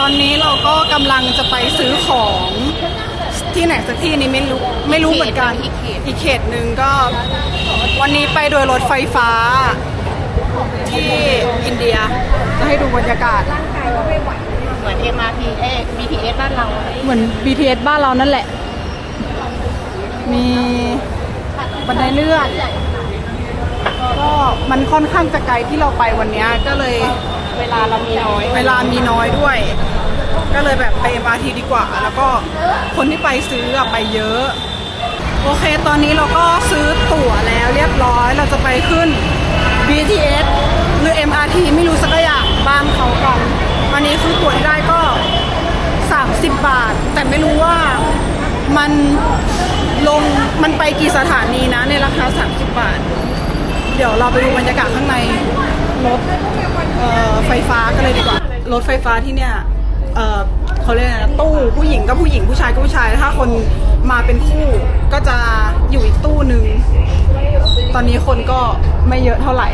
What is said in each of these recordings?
ตอนนี้เราก็กำลังจะไปซื้อของที่ไหนสักที่นี้ไม่รู้ไม่รู้เหมือนกันอีกเขตอีกเขตหนึ่งก็ วันนี้ไปโดยรถไฟฟ้า ที่อินเดียจะให้ดูบรรยากาศ เหมือน MRT เอ๊ะ BTS บ้านเราเหมือน BTS บ้านเรานั่นแหละ มีบันไดเลื่อนก็มันค่อนข้างจะไกลที่เราไปวันเนี้ยก็เลย เวลาเรามีน้อย เวลามีน้อยด้วย ก็เลยแบบไป MRT ดีกว่า แล้วก็คนที่ไปซื้ออะไปเยอะ โอเค ตอนนี้เราก็ซื้อตั๋วแล้วเรียบร้อย เราจะไปขึ้น BTS หรือ MRT ไม่รู้สักอย่างบ้านเขากันวันนี้คือตั๋วที่ได้ก็ 30 บาท แต่ไม่รู้ว่ามันลงมันไปกี่สถานีนะในราคา 30 บาท เดี๋ยวเราไปดูบรรยากาศข้างใน รถไฟฟ้ากันเลยดีกว่า รถไฟฟ้าที่เนี่ยเขาเรียกนะตู้ผู้หญิงก็ผู้หญิงผู้ชายก็ผู้ชาย ถ้าคนมาเป็นคู่ก็จะอยู่อีกตู้หนึ่งตอนนี้คนก็ไม่เยอะเท่าไหร่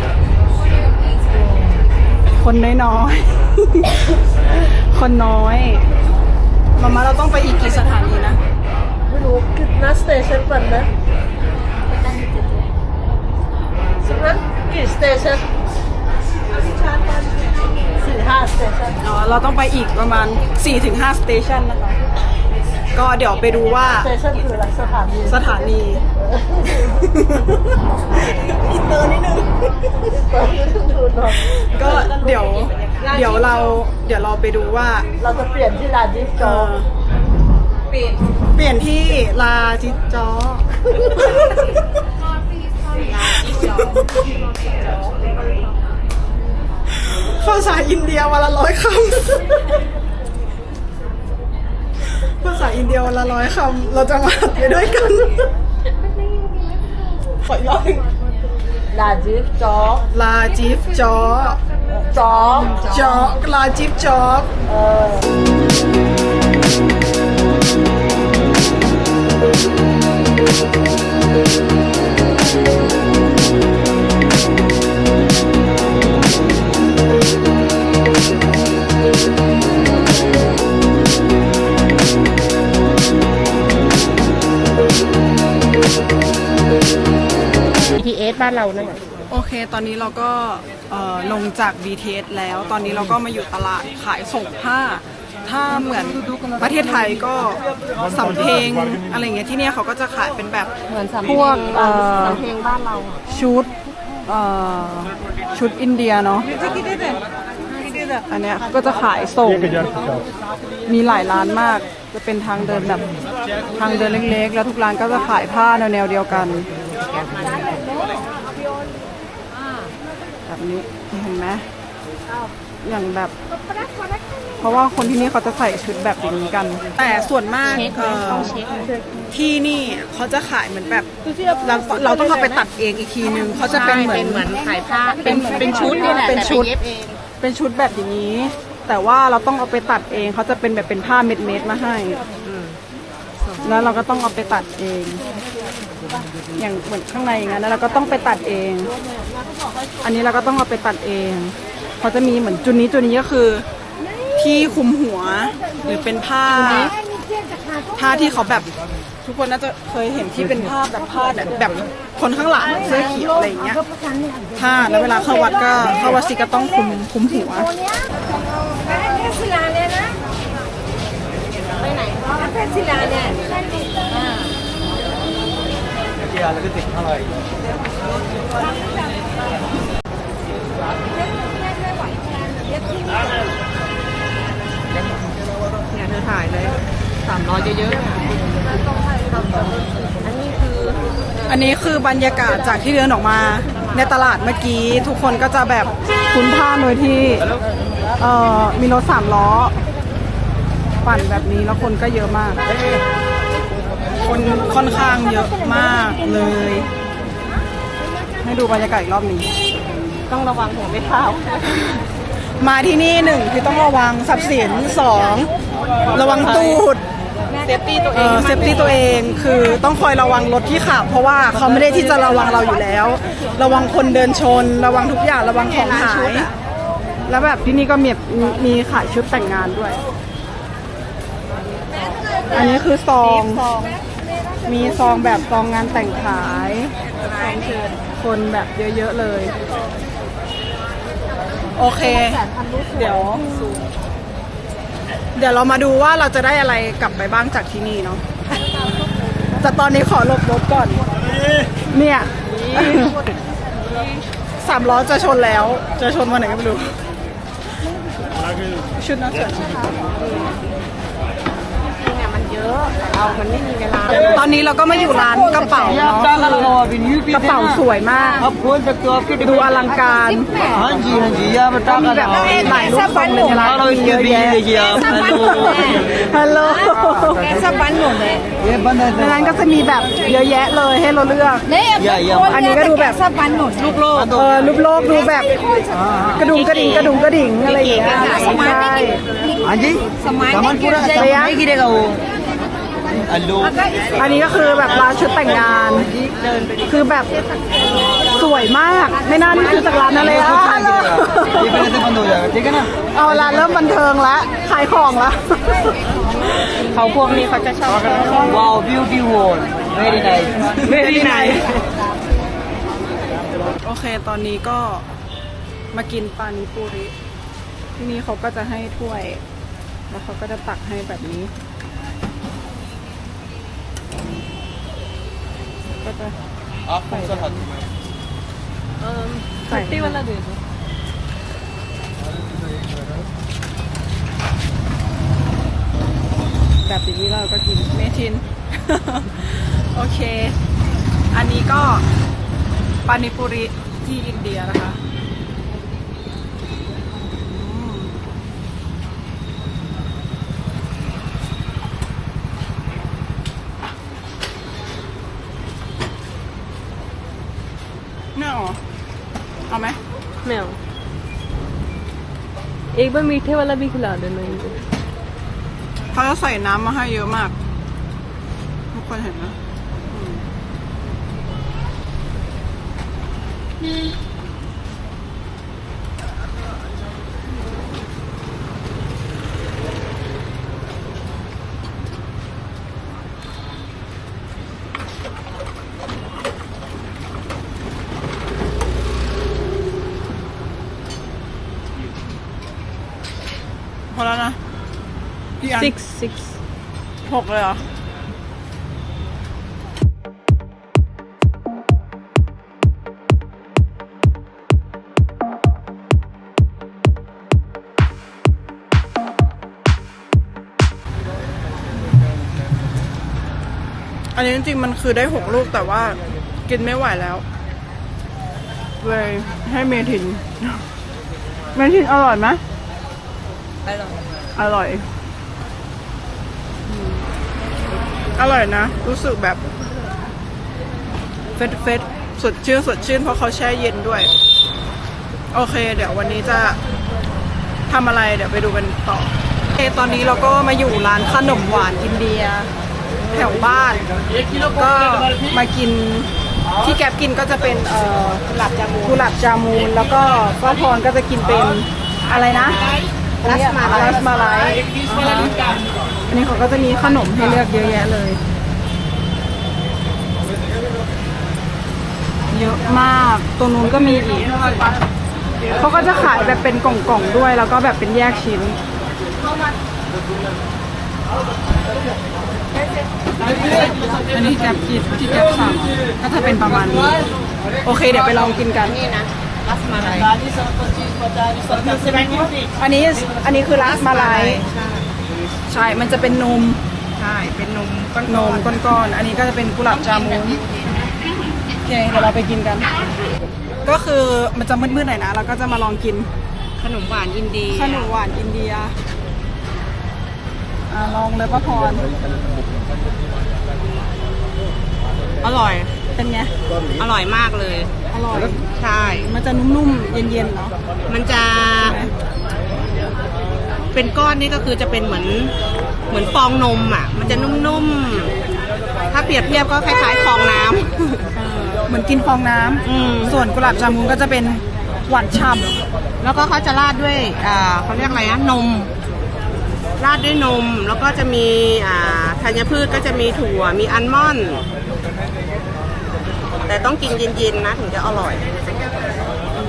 คนน้อยๆ คนน้อยมามาเราต้องไปอีกกี่สถานีนะ ไม่รู้คือนัสเตชันปันนะสำนักกี่สเตชัน ห้า station อ๋อเราต้องไปอีกประมาณ 4-5สเตชันนะคะ ก็เดี๋ยวไปดูว่า station คืออะไรสถานีสถานีอินเตอร์นิดนึงดูหน่อยก็เดี๋ยว เดี๋ยวเราเดี๋ยวเราไปดูว่าเราจะเปลี่ยนที่ลานดิฟจเอ่ออเปลี่ยนเปลี่ยนที่ลาจิจจอ ภาษาอินเดียวันละร้อยคำ ภาษาอินเดียวันละร้อยคำ เราจะมาหัดไปด้วยกัน ขออีกรอบหนึ่งลานดิฟจอลาจิฟจอจอจอลาจิฟจอเออ BTS บ้านเรานั่นแหละโอเค ตอนนี้เราก็เอ่อลงจาก BTS แล้ว ตอนนี้เราก็มาอยู่ตลาดขายส่งผ้า ถ้าเหมือนประเทศไทยก็สำเพ็งอะไรอย่างเงี้ยที่เนี่ยเขาก็จะขายเป็นแบบ เหมือนสำพวกเอ่อ สำเพลงบ้านเราชุดเอ่อ ชุดอินเดียเนาะอันเนี้ยก็จะขายส่ง มีหลายร้านมาก จะเป็นทางเดินแบบทางเดินเล็กๆ แล้วทุกร้านก็จะขายผ้าแนวๆเดียวกัน แบบนี้เห็นไหม อย่างแบบ เพราะว่าคนที่นี่เขาจะใส่ชุดแบบอย่างนี้กัน แต่ส่วนมากเช็คไหมเอ่อต้องเช็คไหมที่นี่เขาจะขายเหมือนแบบเราเราต้องเอาไปตัดเองอีกทีนึงเขาจะเป็นเหมือนเป็นเหมือนขายผ้าเป็นเป็นชุดนี่แหละเป็นแต่ชุดไปเย็บเองเป็นชุดแบบอย่างนี้ แต่ว่าเราต้องเอาไปตัดเองเขาจะเป็นแบบเป็นผ้าเม็ดเม็ดๆมาให้แล้วเราก็ต้องเอาไปตัดเอง อย่างเหมือนข้างในอย่างนั้นแล้วเราก็ต้องไปตัดเอง อันนี้เราก็ต้องเอาไปตัดเอง เขาจะมีเหมือนจุดนี้จุดนี้ก็คือ ที่คลุมหัว หรือเป็นผ้าผ้าที่เขาแบบทุกคนน่าจะเคยเห็นที่เป็นผ้าแบบผ้าแบบแบบคนข้างหลังเสื้อเขียวอะไรอย่างเงี้ยผ้าแล้วเวลาเข้าวัดก็เข้าวัดสิก็ต้องคลุมคลุมหัวไปไหนเนี่ยเเนี่ยเธอถ่ายเลยสามร้อยเยอะๆ อันนี้คืออันนี้คือบรรยากาศจากที่เดินออกมาในตลาดเมื่อกี้ ทุกคนก็จะแบบคุ้นท่าโดยที่เอ่อมีรถสามล้อ ปั่นแบบนี้แล้วคนก็เยอะมาก คนค่อนข้างเยอะมากเลย ให้ดูบรรยากาศอีกรอบหนี้ต้องระวังหัวไม่เท้า มาที่นี่หนึ่งคือต้องระวังทรัพย์สินสองระวังตูดเซฟตี้ตัวเอเองอเซฟตี้ตัวเองคือต้องคอยระวังรถที่ขับ เพราะว่าเขาไม่ได้ที่จะระวังเราอยู่แล้ว ระวังคนเดินชน ระวังทุกอย่างระวังของหายแล้วแบบที่นี่ก็มีมีมีขายชุดแต่งงานด้วย อันนี้คือซองมีซองแบบซองงานแต่งขายคนแบบเยอะๆเลย โอเคเดี๋ยวเดี๋ยวเรามาดูว่าเราจะได้อะไรกลับไปบ้างจากที่นี่เนาะแต่ตอนนี้ขอหลบรถก่อน เนี่ยสามล้อจะชนแล้ว จะชนวันไหนก็ไม่รู้ ชุดนักเสือจริงอะมันเยอะแต่เรามันไม่มีเวลา ตอนนี้เราก็มาอยู่ร้านกระเป๋าเนาะกระเป๋าสวยมาก आप खोल सकते हो आपके ดูอลังการ हाँ जी हाँ जी यहाँ पर ก็ टाका มีแบบ लगाओ หลายรูปทรงเลยนะ हेलो มี इसके เยอะ बीज แยะ देखिए आप हेलो ฮัลโหล सब बंद हो गए ये बंद है ในนั้นก็จะมีแบบเยอะแยะเลยให้เราเลือก नहीं अब या या อันนี้ก็ดูแบบ सब बंद होลูกโลก เออรูปโลกดูแบบกระดุมกระดิ่งกระดุมกระดิ่งอะไรอย่างเงี้ยใช่ हाँ जी सामान सामान पूरा गिर सामान जाएगा। नहीं गिरेगा वो हेलो อันนี้ก็คือแบบร้านชุดแต่งงาน คือแบบสวยมาก ไม่น่าที่ซื้อจากร้านนั้นเลยอ่ะ ये पहले से बंद हो जाएगा ठीक है ना เอาละเริ่มบันเทิงแล้วขายของแล้ว เขาพวกนี้เขาจะชอบ वाओ ब्यूटीफुल वेरी नाइस ไม่ได้ไหน โอเค ตอนนี้ก็มากินปานิปุริ ที่นี่เขาก็จะให้ถ้วย แล้วเขาก็จะตักให้แบบนี้ ก็จะ आप कौन सा खाते ใส่ที่วันละเดือนแบบนี้เราก็กินเมทิน โอเค อันนี้ก็ปานิปุริที่อินเดียนะคะ एक बार मीठे वाला भी खिला देना इनको เขาจะใส่น้ำมาให้เยอะมาก ทุกคนเห็นนะอื ัน six six หกเลยเหรอันนี้จริงมันคือได้หกลูกแต่ว่ากินไม่ไหวแล้ว เลยให้เมทิน เมทินอร่อยไหมอร่อย อร่อย นะ รู้สึกแบบ เฟสเฟสสดชื่นสดชื่นเพราะเขาแช่เย็นด้วย โอเค เดี๋ยววันนี้จะทำอะไรเดี๋ยวไปดูกันต่อโอเคตอนนี้เราก็มาอยู่ร้านขนมหวานอินเดีย แถวบ้าน ก็มากินที่แกบกินก็จะเป็นเอ่อกุหลาบจามูนกุหลาบจามูน แล้วก็ป้าพรก็จะกินเป็นอะไรนะรัสมาลัยรัสมาลัย อ่าฮะอันนี้เขาก็จะมีขนมให้เลือกเยอะแยะเลย เยอะมากตรงนู้นก็มีอีก เขาก็จะขายแบบเป็นกล่องๆด้วย แล้วก็แบบเป็นแยกชิ้น อันนี้แกบกินที่แกบสั่งก็จะเป็นประมาณนี้ โอเค เดี๋ยวไปลองกินกันนี่นะรัสมาลัยอันนี้อันนี้คือรัสมาลาย ใช่ มันจะเป็นนม ใช่ เป็นนมก้อนนมก้อนๆ อันนี้ก็จะเป็นกุหลาบจามูนโอเค เดี๋ยวเราไปกินกัน ก็คือมันจะมืดๆหน่อยนะ เราก็จะมาลองกินขนมหวานอินเดียขนมหวานอินเดียอ่าลองเลยป้าพร อร่อย เป็นไง อร่อยมากเลย อร่อย ใช่ มันจะนุ่มๆ เย็นๆ เนาะ มันจะ เป็นก้อนนี่ก็คือจะเป็นเหมือนเหมือนฟองนมอะ มันจะนุ่มๆ ถ้าเปรียบเทียบก็คล้ายๆฟองน้ำ เหมือนกินฟองน้ำอืม ส่วนกุหลาบจามูนก็จะเป็นหวานฉ่แล้วก็เขาจะราดด้วยอ่าเขาเรียกอะไรนะนม ราดด้วยนม แล้วก็จะมีอ่าธัญพืชก็จะมีถั่ว มีอัลมอนด์ แต่ต้องกินเย็นๆนะถึงจะอร่อย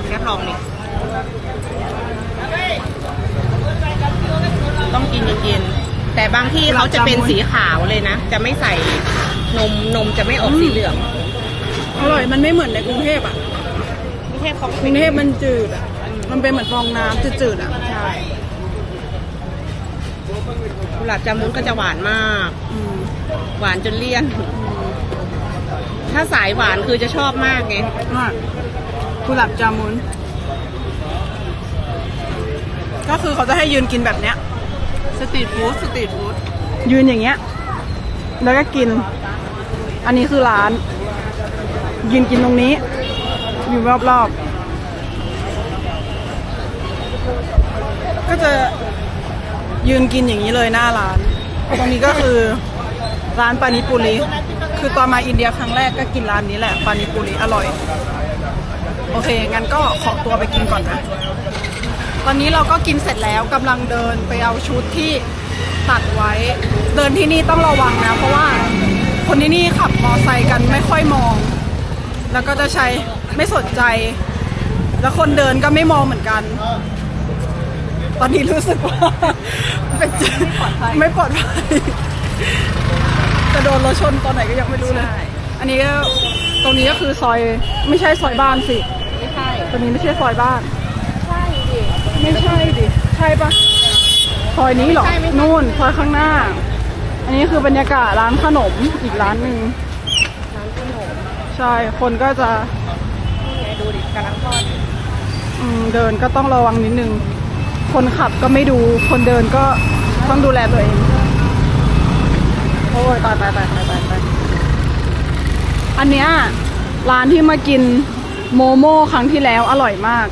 แค่ลองนี่ ต้องกินเย็นๆแต่บางที่เขาจะเป็นสีขาวเลยนะ จะไม่ใส่นมนมจะไม่ออกสีเหลืองำอร่อยมันไม่เหมือนในกรุงเทพอะไม่ใช่เขากรุงเทพมันจืดอะมันเป็นเหมือนฟองน้ำจืดๆอะใช่กุหลาบจามุนก็จะหวานมากอืมหวานจนเลี่ยน ถ้าสายหวานคือจะชอบมากไงอะกุหลาบจามุนก็คือเขาจะให้ยืนกินแบบเนี้ย สตรีทฟู้ดสตรีทฟู้ดยืนอย่างเงี้ย แล้วก็กิน อันนี้คือร้าน ยืนกินตรงนี้ อยู่รอบๆ ก็จะยืนกินอย่างนี้เลยหน้าร้าน ตรงนี้ก็คือร้านปานิปุริคือตอนมาอินเดียครั้งแรกก็กินร้านนี้แหละปานิปุริอร่อย โอเค งั้นก็ขอตัวไปกินก่อนนะ ตอนนี้เราก็กินเสร็จแล้วกำลังเดินไปเอาชุดที่ตัดไว้ เดินที่นี่ต้องระวังนะ เพราะว่าคนที่นี่ขับมอไซค์กันไม่ค่อยมอง แล้วก็จะใช้ไม่สนใจ แล้วคนเดินก็ไม่มองเหมือนกัน ตอนนี้รู้สึกว่าเป็นไม่ปลอดภัยจะโดนรถชนตอนไหนก็ยังไม่รู้เลย อันนี้ก็ตรงนี้ก็คือซอยไม่ใช่ซอยบ้านสิ ไม่ใช่ ตรงนี้ไม่ใช่ซอยบ้านใช่ดิ ไม่ใช่ดิ ใช่ปะซอยนี้เหรอ นู่นซอยข้างหน้า อันนี้คือบรรยากาศร้านขนมอีกร้านหนึ่งร้านขนมใช่ คนก็จะไงดูดิกำลังทอดอืมเดินก็ต้องระวังนิดนึง คนขับก็ไม่ดู คนเดินก็ต้องดูแลตัวเอง โอ้ยตายตายตายตายตายตายอันเนี้ยร้านที่มากินโมโม่ครั้งที่แล้วอร่อยมาก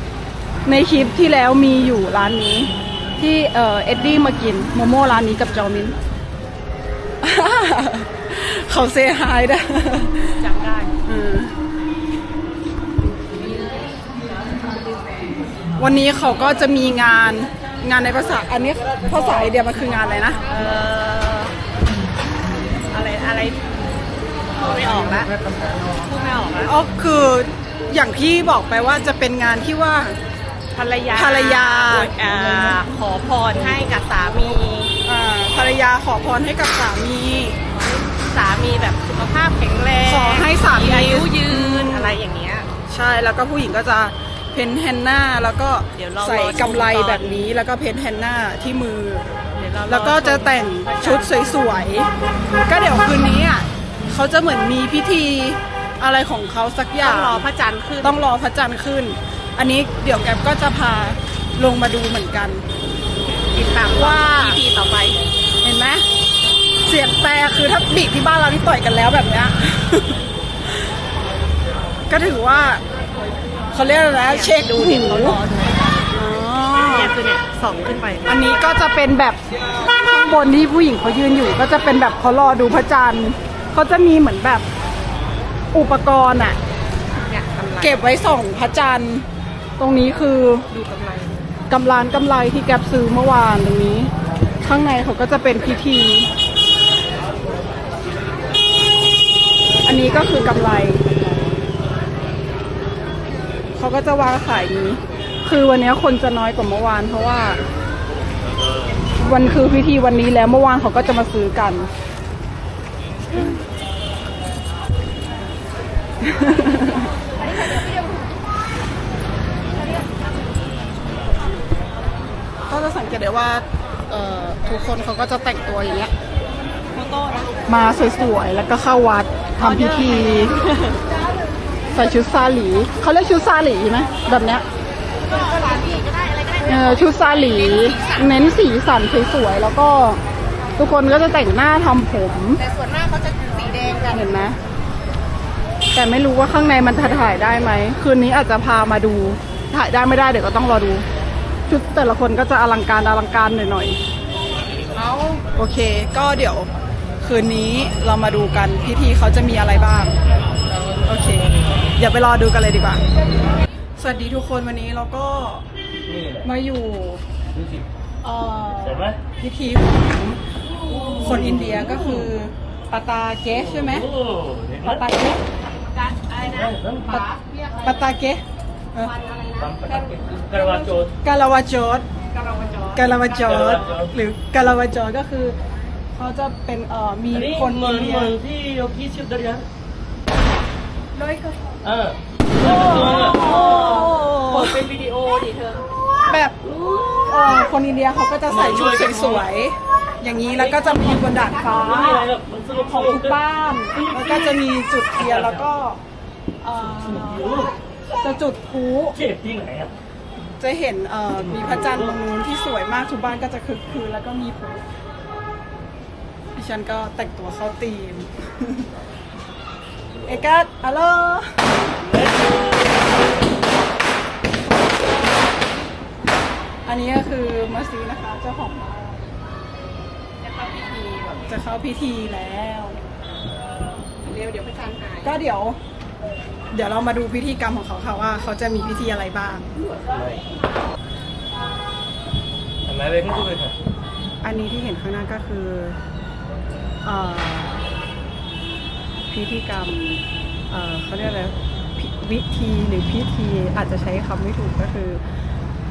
ในคลิปที่แล้วมีอยู่ร้านนี้ ที่เออเอ็ดดี้มากินโมโม่ร้านนี้กับจอมิน เขาเซฮายด้จำได้วันนี้เขาก็จะมีงานงานในภาษา อันนี้ภาษาไอเดียมันคืองานอะไรนะเอ่ออะไรอะไรพูดไม่ออกแล้วพูดไม่ออกแล้วอ๋อคืออย่างที่บอกไปว่าจะเป็นงานที่ว่า ภรรยาภรรยา อ่าขอพรให้กับสามีอ่าภรรยาขอพรให้กับสามี สามีแบบสุขภาพแข็งแรงขอให้สามีอายุยืนอะไรอย่างเงี้ย ใช่แล้วก็ผู้หญิงก็จะเพ้นท์แฮนนาแล้วก็เดี๋ยวเราใส่รอชมกำไรตอนแบบนี้แล้วก็เพ้นท์แฮนนาที่มือเดี๋ยวเรารอแล้วก็จะแต่งชุดสวยๆ ก็เดี๋ยวคืนนี้อะเขาจะเหมือนมีพิธีอะไรของเขาสักอต้ย่าองงรอพระจันทร์ขึ้นต้องรอพระจันทร์ขึ้น อันนี้เดี๋ยวแกมก็จะพาลงมาดูเหมือนกัน ติดตามว่าพีต่อไป เห็นไหมเสียงแต่คือถ้าบีบที่บ้านเราที่ต่อยกันแล้วแบบเนี้ย ก็ถือว่าเขาเรียกอะไรนะเช็คดูหูดิเขารอดูอ๋อเนี่ยคือเนี่ยส่องขึ้นไป อันนี้ก็จะเป็นแบบข้างบนที่ผู้หญิงเขายืนอยู่ ก็จะเป็นแบบเขารอดูพระจันทร์เขาจะมีเหมือนแบบอุปกรณ์อะเนี่ยกำไร เก็บไว้ส่องพระจันทร์ ตรงนี้คือดูกำไรกำลานกำไรที่แกบซื้อเมื่อวานตรงนี้ ข้างในเขาก็จะเป็นพิธี อันนี้ก็คือกำไร เขาก็จะวางขายนี้ คือวันนี้คนจะน้อยกว่าเมื่อวาน เพราะว่า วันคือพิธีวันนี้แล้วเมื่อวานเขาก็จะมาซื้อกัน ก็จะสัง เกตได้ว่าเอ่อทุกคนเขาก็จะแต่งตัวอย่างเงี้ยโฟโต้นะมาสวยๆ แล้วก็เข้าวัดทำพิธี ใส่ชุดซาหลี เขาเรียกชุดซาหลีไหมแบบเนี้ยเออชุดซาหลี เน้นสีสันสวยๆ แล้วก็ทุกคนก็จะแต่งหน้าทำผม แต่ส่วนมากเขาจะสีแดงกันเห็นไหมแต่ไม่รู้ว่าข้างในมันถ่ายได้ไหม คืนนี้อาจจะพามาดู ถ่ายได้ไม่ได้เดี๋ยวก็ต้องรอดู ชุดแต่ละคนก็จะอลังการอลังการหน่อยๆเอาโอเค ก็เดี๋ยวคืนนี้เรามาดูกันพิธีเขาจะมีอะไรบ้าง โอเคอย่าไปรอดูกันเลยดีกว่า สวัสดีทุกคนวันนี้เราก็มาอยู่เอ่อพิธีของคนอินเดียก็คือปาตาเกสใช่ไหมปาตาเกสปาปาตาเกส วัรนะกวาโดกาลาวาโจดกระวาจอลาวาโจดหรือกาลาวาโจดก็คือเขาจะเป็นเอ่อมีนี่คนเหมือนงที่โยกีชิบดาริยะร้อยกระสอบเออเปิดเป็นวิดีโอดิเธอแบบเอ่อคนอินเดียเขาก็จะใส่ชุดสวยๆอย่างนี้แล้วก็จะมีบนดาดฟ้าไของงทุกบ้าน แล้วก็จะมีจุดเทียนแล้วก็เอ่อ จะจุดพลุเจ็บที่ไหนอะจะเห็นเอ่อมีพระจันทร์ตรงนู้นที่สวยมากทุกบ้านก็จะคึกคืนแล้วก็มีพลุดิฉันก็แต่งตัวเข้าธีม เอกัสฮัลโหลอันนี้ก็คือมัสซีนะคะเจ้าของบ้านจะเข้าพิธีจะเข้าพิธีแล้ว เดี๋ยวเดี๋ยวพระจันทร์หายก็เดี๋ยว เดี๋ยวเรามาดูพิธีกรรมของเขาค่ะว่าเขาจะมีพิธีอะไรบ้างทำไมเว้ยขึ้นกูเลยค่ะอันนี้ที่เห็นข้างหน้าก็คือเออพิธีกรรมเอ่อเขาเรียกอะไรพิวิธีหรือพิธีอาจจะใช้คำไม่ถูกก็คือ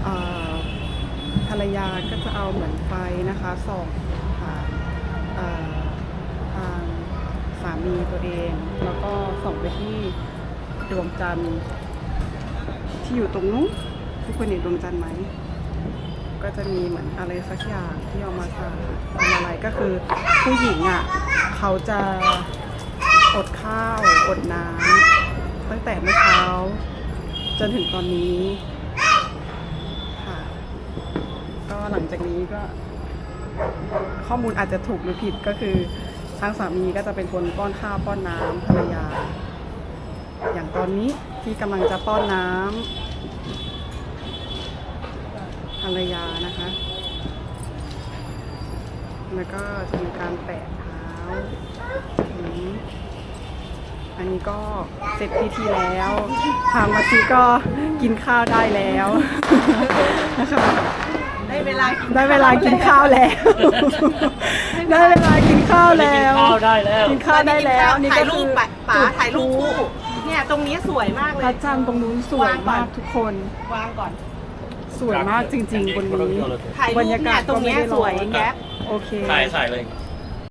เออภรรยาก็จะเอาเหมือนไฟนะคะส่องผ่านเอ่อทางสามีตัวเอง แล้วก็ส่องไปที่ ดวงจันทร์ที่อยู่ตรงนู้นทุกคนเห็นดวงจันทร์ไหม ก็จะมีเหมือนอะไรสักอย่างที่เอามาทาทำอะไรก็คือผู้หญิงอะเขาจะอดข้าวอดน้ำตั้งแต่เมื่อเช้า จนถึงตอนนี้ค่ะก็หลังจากนี้ก็ ข้อมูลอาจจะถูกหรือผิดก็คือทางสามีก็จะเป็นคนป้อนข้าวป้อนน้ำภรรยา อย่างตอนนี้ที่กำลังจะป้อนน้ำภรรยานะคะ แล้วก็จะมีการแปะเท้าอืมอันนี้ก็เสร็จพิธีแล้วทางมาซีก็กินข้าวได้แล้วนะคะได้เวลากินได้เวลากินข้าวแล้ว ได้เวลากินข้าวแล้วข้าวได้แล้ว กินข้าวได้แล้ว นี่ถ่าก็ยรูคือปปะป๋าจุดถ่ายรูปพลุคู่เนี่ย ตรงนี้สวยมากเลพย ระจันทร์ตรงนู้นสวยมากทุกคน วางก่อน สวยมากจริงๆบนนี้ ถ่ายรูปบรรยากาศเนี่ยตรงเนี้ยก็ไม่ได้สวยร้อนแก๊ปโอเค ถ่ายถ่ายเลย